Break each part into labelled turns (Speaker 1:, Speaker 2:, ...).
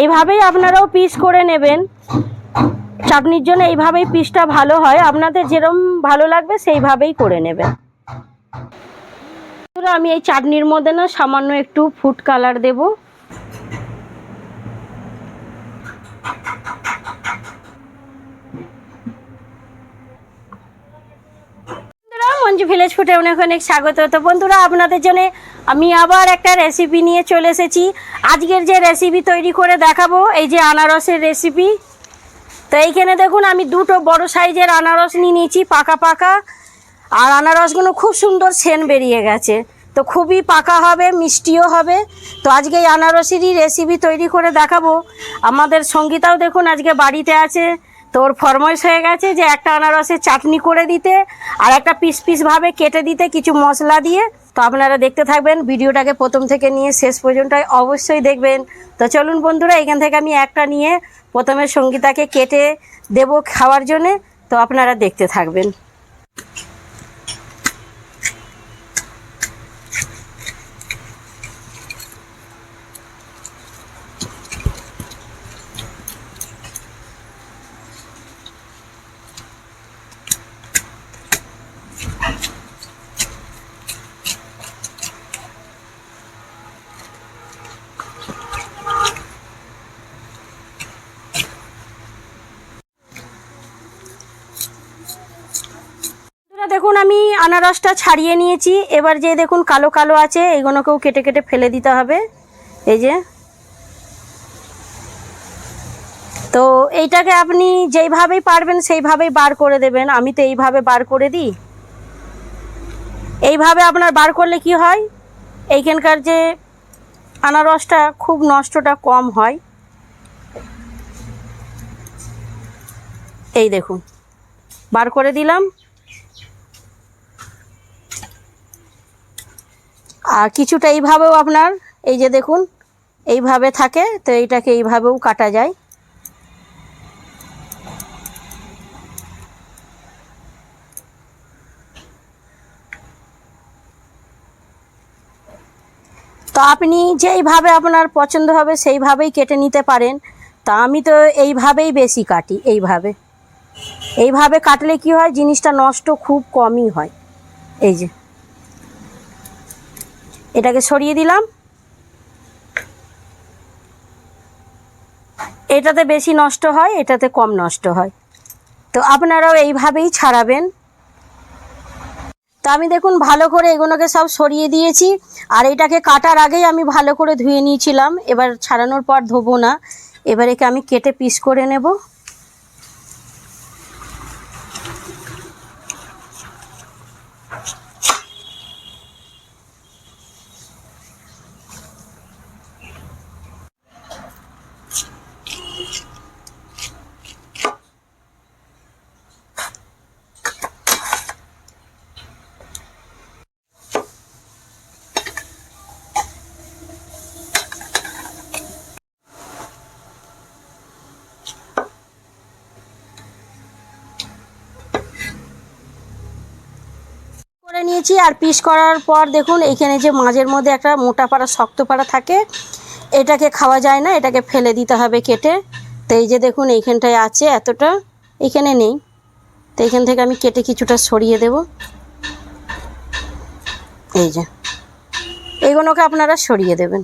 Speaker 1: এইভাবেই আপনারাও পিস করে নেবেন। চাটনির জন্য এইভাবেই পিসটা ভালো হয়। আপনাদের যেরম ভালো লাগবে সেইভাবেই করে নেবেন। আমি এই চাটনির মধ্যে না সামান্য একটু ফুড কালার দেব। মঞ্জু ভিলেজ ফুটে অনেক অনেক স্বাগত। তো বন্ধুরা, আপনাদের জন্য আমি আবার একটা রেসিপি নিয়ে চলে এসেছি। আজকের যে রেসিপি তৈরি করে দেখাবো, এই যে আনারসের রেসিপি তো এইখানে দেখুন, আমি দুটো বড় সাইজের আনারস নিয়ে নিয়েছি, পাকা পাকা। আর আনারসগুলো খুব সুন্দর সেন বেরিয়ে গেছে। তো খুবই পাকা হবে, মিষ্টিও হবে। তো আজকে এই আনারসেরই রেসিপি তৈরি করে দেখাবো। আমাদের সঙ্গীতাও দেখুন আজকে বাড়িতে আছে। তো ওর ফরমাইশ হয়ে গেছে যে একটা আনারসের চাটনি করে দিতে আর একটা পিস পিসভাবে কেটে দিতে কিছু মশলা দিয়ে। তো আপনারা দেখতে থাকবেন, ভিডিওটাকে প্রথম থেকে নিয়ে শেষ পর্যন্ত অবশ্যই দেখবেন। তো চলুন বন্ধুরা, এখান থেকে আমি একটা নিয়ে প্রথমে সঙ্গীতাকে কেটে দেব খাওয়ার জন্যে। তো আপনারা দেখতে থাকবেন। দেখুন, আমি আনারসটা ছাড়িয়ে নিয়েছি। এবার যে দেখুন, কালো কালো আছে, এইগুলোকেও কেটে কেটে ফেলে দিতে হবে। এই যে। তো এইটাকে আপনি যেইভাবেই পারবেন, সেইভাবেই বার করে দেবেন। আমি তো এইভাবে বার করে দিই। এইভাবে আপনার বার করলে কি হয়? এইখানকার যে আনারসটা খুব নষ্টটা কম হয়। এই দেখুন। বার করে দিলাম। আর কিছুটা এইভাবেও আপনার, এই যে দেখুন, এইভাবে থাকে, তো এইটাকে এইভাবেও কাটা যায়। তো আপনি যেইভাবে আপনার পছন্দ হবে, সেইভাবেই কেটে নিতে পারেন। তা আমি তো এইভাবেই বেশি কাটি, এইভাবে। এইভাবে কাটলে কি হয়, জিনিসটা নষ্ট খুব কমই হয়। এই যে। এটাকে সরিয়ে দিলাম। এটাতে বেশি নষ্ট হয়, এটাতে কম নষ্ট হয়। তো আপনারাও এইভাবেই ছাড়াবেন। তো আমি দেখুন, ভালো করে এগুলোকে সব সরিয়ে দিয়েছি। আর এটাকে কাটার আগেই আমি ভালো করে ধুয়ে নিয়েছিলাম। এবার ছাড়ানোর পর ধোবো না। এবার একে আমি কেটে পিস করে নেব করে নিয়েছি আর পিস করার পর দেখুন, এইখানে যে মাঝের মধ্যে একটা মোটা পাড়া, শক্ত পাড়া থাকে, এটাকে খাওয়া যায় না, এটাকে ফেলে দিতে হবে কেটে। তো এই যে দেখুন, এইখানটায় আছে এতটা, এখানে নেই। তো এখান থেকে আমি কেটে কিছুটা সরিয়ে দেব। এই যে এইগুলোকে আপনারা সরিয়ে দেবেন।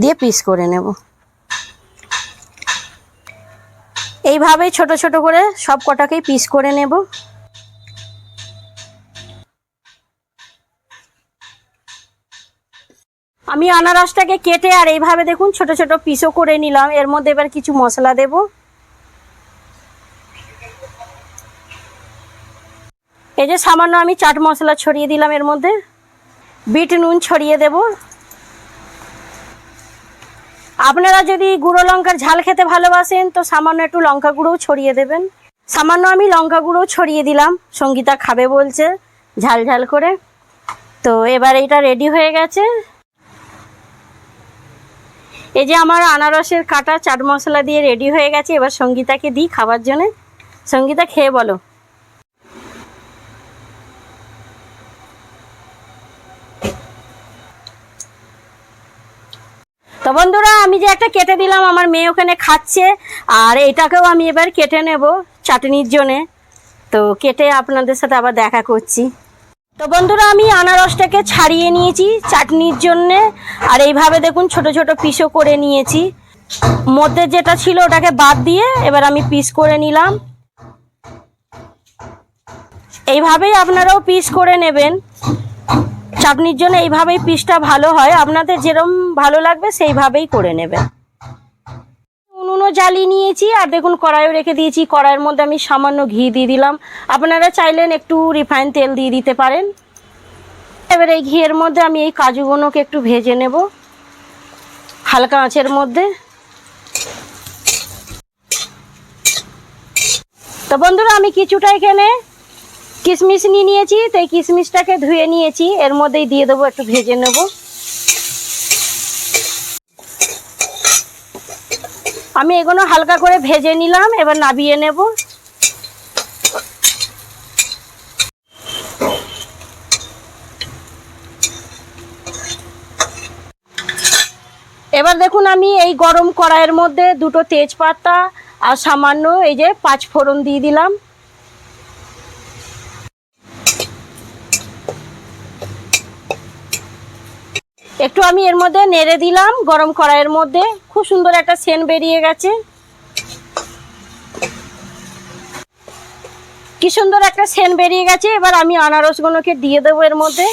Speaker 1: দিয়ে পিস করে নেব। এইভাবেই ছোট ছোট করে সব কটাকেই পিস করে নেব। আমি আনারসটাকে কেটে আর এইভাবে দেখুন ছোট ছোট পিসও করে নিলাম। এর মধ্যে এবার কিছু মশলা দেব। এই যে সামান্য আমি চাট মশলা ছড়িয়ে দিলাম এর মধ্যে। বিট নুন ছড়িয়ে দেব। আপনারা যদি গুঁড়ো লঙ্কার ঝাল খেতে ভালোবাসেন, তো সামান্য একটু লঙ্কা গুঁড়োও ছড়িয়ে দেবেন। সামান্য আমি লঙ্কা গুঁড়োও ছড়িয়ে দিলাম। সঙ্গীতা খাবে বলছে ঝাল ঝাল করে। তো এবার এটা রেডি হয়ে গেছে। এই যে আমার আনারসের কাটা, চাট মশলা দিয়ে রেডি হয়ে গেছে। এবার সঙ্গীতাকে দিই খাবার জন্য। সঙ্গীতা, খেয়ে বলো। তো বন্ধুরা, আমি যে একটা কেটে দিলাম, আমার মেয়ে ওখানে খাচ্ছে। আর এটাকেও আমি এবার কেটে নেব চাটনির জন্যে। তো কেটে আপনাদের সাথে আবার দেখা করছি। তো বন্ধুরা, আমি আনারসটাকে ছাড়িয়ে নিয়েছি চাটনির জন্যে। আর এইভাবে দেখুন, ছোট ছোট পিসও করে নিয়েছি। মধ্যে যেটা ছিল ওটাকে বাদ দিয়ে এবার আমি পিস করে নিলাম। এইভাবেই আপনারাও পিস করে নেবেন। চাটনির জন্য এইভাবেই পিসটা ভালো হয়। আপনাদের যেরম ভালো লাগবে, সেইভাবেই করে নেবেন। উনুনও জ্বালিয়ে নিয়েছি আর দেখুন কড়াইও রেখে দিয়েছি। কড়াইয়ের মধ্যে আমি সামান্য ঘি দিয়ে দিলাম। আপনারা চাইলেন একটু রিফাইন তেল দিয়ে দিতে পারেন। এবার এই ঘিয়ের মধ্যে আমি এই কাজুগুলোকে একটু ভেজে নেব। হালকা আঁচের মধ্যে। তো বন্ধুরা, আমি কিছুটা এখানে কিশমিশ নিয়ে নিয়েছি। তো এই কিশমিশটাকে ধুয়ে নিয়েছি। এর মধ্যেই দিয়ে দেবো, একটু ভেজে নেব। আমি এগুলো হালকা করে ভেজে নিলাম, এবার নাবিয়ে নেব। এবার দেখুন আমি এই গরম কড়াইয়ের মধ্যে দুটো তেজপাতা আর সামান্য এই যে পাঁচ ফোড়ন দিয়ে দিলাম। একটু আমি এর মধ্যে নেড়ে দিলাম, গরম কড়াইয়ের মধ্যে। খুব সুন্দর একটা সেন বেরিয়ে গেছে। কি সুন্দর একটা সেন বেরিয়ে গেছে। এবার আমি আনারসগুলোকে দিয়ে দেবো এর মধ্যে।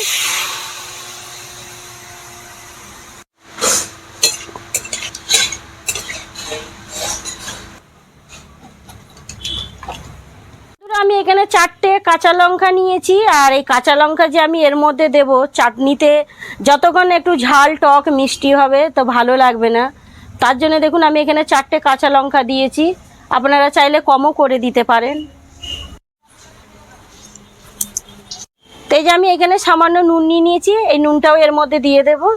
Speaker 1: আমি এখানে চারটে কাঁচা লঙ্কা নিয়েছি। আর এই কাঁচা লঙ্কা যে আমি এর মধ্যে দেব চাটনিতে যতক্ষণ একটু ঝাল, টক, মিষ্টি হবে তো ভালো লাগবে না। তার জন্য দেখুন, আমি এখানে চারটে কাঁচা লঙ্কা দিয়েছি। আপনারা চাইলে কমও করে দিতে পারেন। তো এই যে আমি এখানে সামান্য নুন নিয়ে নিয়েছি। এই নুনটাও এর মধ্যে দিয়ে দেবো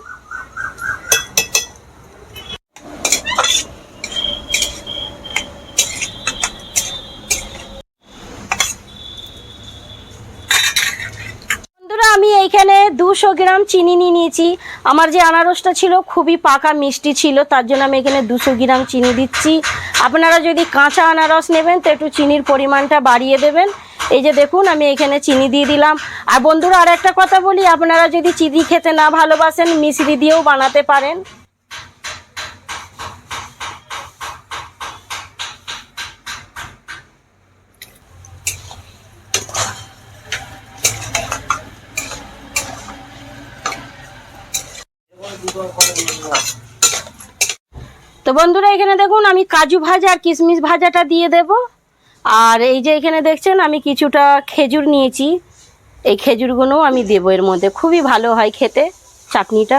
Speaker 1: বন্ধুরা আমি এইখানে দুশো গ্রাম চিনি নিয়ে নিয়েছি। আমার যে আনারসটা ছিল খুবই পাকা, মিষ্টি ছিল, তার জন্য আমি এখানে দুশো গ্রাম চিনি দিচ্ছি। আপনারা যদি কাঁচা আনারস নেবেন, তো একটু চিনির পরিমাণটা বাড়িয়ে দেবেন। এই যে দেখুন, আমি এখানে চিনি দিয়ে দিলাম। আর বন্ধুরা আর একটা কথা বলি, আপনারা যদি চিনি খেতে না ভালোবাসেন মিশ্রি দিয়েও বানাতে পারেন। তো বন্ধুরা, এখানে দেখুন, আমি কাজু ভাজা আর কিশমিশ ভাজাটা দিয়ে দেব। আর এই যে এখানে দেখছেন, আমি কিছুটা খেজুর নিয়েছি। এই খেজুরগুলোও আমি দেবো, এর মধ্যে। খুবই ভালো হয় খেতে, চাটনিটা।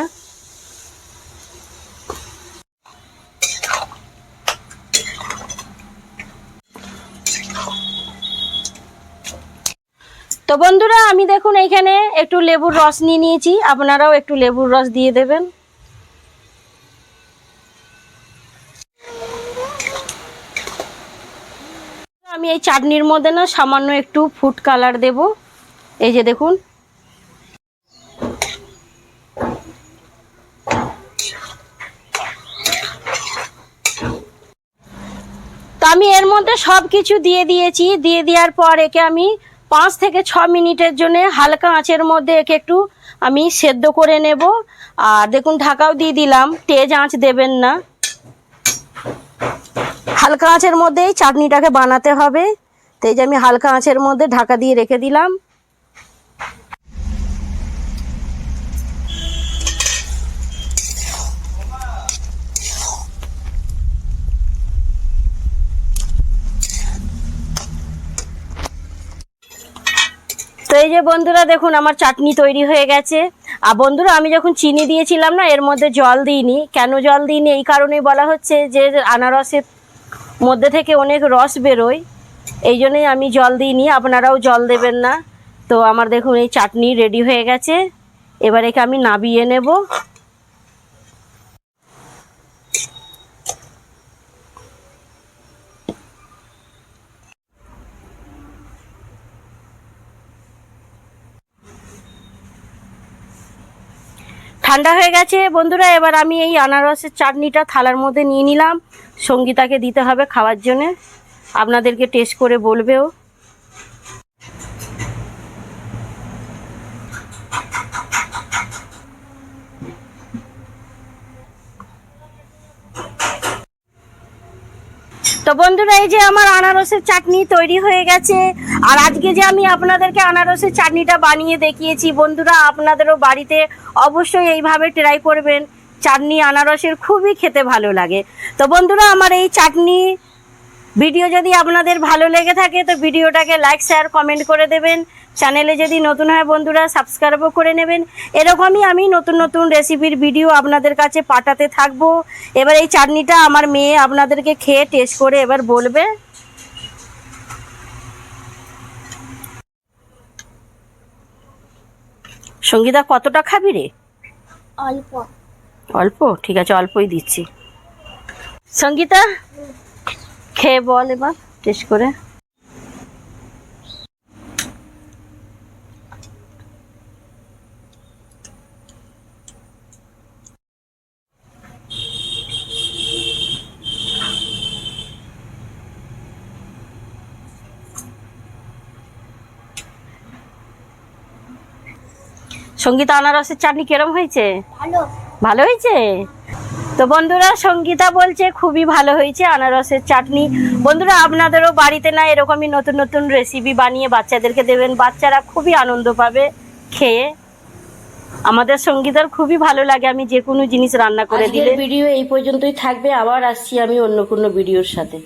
Speaker 1: তো বন্ধুরা, আমি দেখুন এইখানে একটু লেবুর রস নিয়ে নিয়েছি। আপনারাও একটু লেবুর রস দিয়ে দেবেন। আমি এই চাটনির মধ্যে না সামান্য একটু ফুড কালার দেব। এই যে দেখুন। আমি এর মধ্যে সব কিছু দিয়ে দিয়েছি। দিয়ে দেওয়ার পর একে আমি পাঁচ থেকে ছ মিনিটের জন্য হালকা আঁচের মধ্যে একে একটু আমি সেদ্ধ করে নেব। আর দেখুন, ঢাকাও দিয়ে দিলাম। তেজ আঁচ দেবেন না। হালকা আঁচের মধ্যেই চাটনিটাকে বানাতে হবে। তো এই যে আমি হালকা আঁচের মধ্যে ঢাকা দিয়ে রেখে দিলাম। তো এই যে বন্ধুরা, দেখুন আমার চাটনি তৈরি হয়ে গেছে। আর বন্ধুরা, আমি যখন চিনি দিয়েছিলাম না, এর মধ্যে জল দিইনি। কেন জল দিইনি? এই কারণেই বলা হচ্ছে যে আনারসের মধ্যে থেকে অনেক রস বেরোয়। এই জন্যই আমি জল দিইনি, আপনারাও জল দেবেন না। তো আমার দেখুন, এই চাটনি রেডি হয়ে গেছে। এবার একে আমি নাবিয়ে নেব। ঠান্ডা হয়ে গেছে। বন্ধুরা, এবার আমি এই আনারসের চাটনিটা থালার মধ্যে নিয়ে নিলাম। সঙ্গীতাকে দিতে হবে খাওয়ার জন্যে। আপনাদেরকে টেস্ট করে বলবেও। তো বন্ধুরা, এই যে আমার আনারসের চাটনি তৈরি হয়ে গেছে। আর আজকে যে আমি আপনাদেরকে আনারসের চাটনিটা বানিয়ে দেখিয়েছি, বন্ধুরা, আপনাদেরও বাড়িতে অবশ্যই এইভাবে ট্রাই করবেন। চাটনি, আনারসের খুবই খেতে ভালো লাগে। তো বন্ধুরা, আমার এই চাটনি ভিডিও যদি আপনাদের ভালো লেগে থাকে তো ভিডিওটাকে লাইক শেয়ার কমেন্ট করে দেবেন। চ্যানেলে যদি নতুন হয় বন্ধুরা সাবস্ক্রাইবও করে নেবেন। এরকমই আমি নতুন নতুন রেসিপির ভিডিও আপনাদের কাছে পাঠাতে থাকব। এবার এই চাটনিটা আমার মেয়ে আপনাদেরকে খেয়ে টেস্ট করে এবার বলবে। সঙ্গীতা কতটা খাবি রে?
Speaker 2: অল্প।
Speaker 1: অল্প? ঠিক আছে অল্পই দিচ্ছি। সঙ্গীতা? খেয়ে বল এবার টেস্ট করে। সঙ্গীতা আনারসের চাটনি কিরম হয়েছে?
Speaker 2: ভালো।
Speaker 1: ভালো হয়েছে? তো বন্ধুরা সঙ্গীতা বলছে খুবই ভালো হয়েছে আনারসের চাটনি। বন্ধুরা আপনাদেরও বাড়িতে না এরকমই নতুন নতুন রেসিপি বানিয়ে বাচ্চাদেরকে দেবেন। বাচ্চারা খুবই আনন্দ পাবে খেয়ে। আমাদের সঙ্গীতার খুবই ভালো লাগে আমি যে কোনো জিনিস রান্না করে দিলে। ভিডিও এই পর্যন্তই থাকবে আবার আসছি আমি অন্য কোনো ভিডিওর সাথে।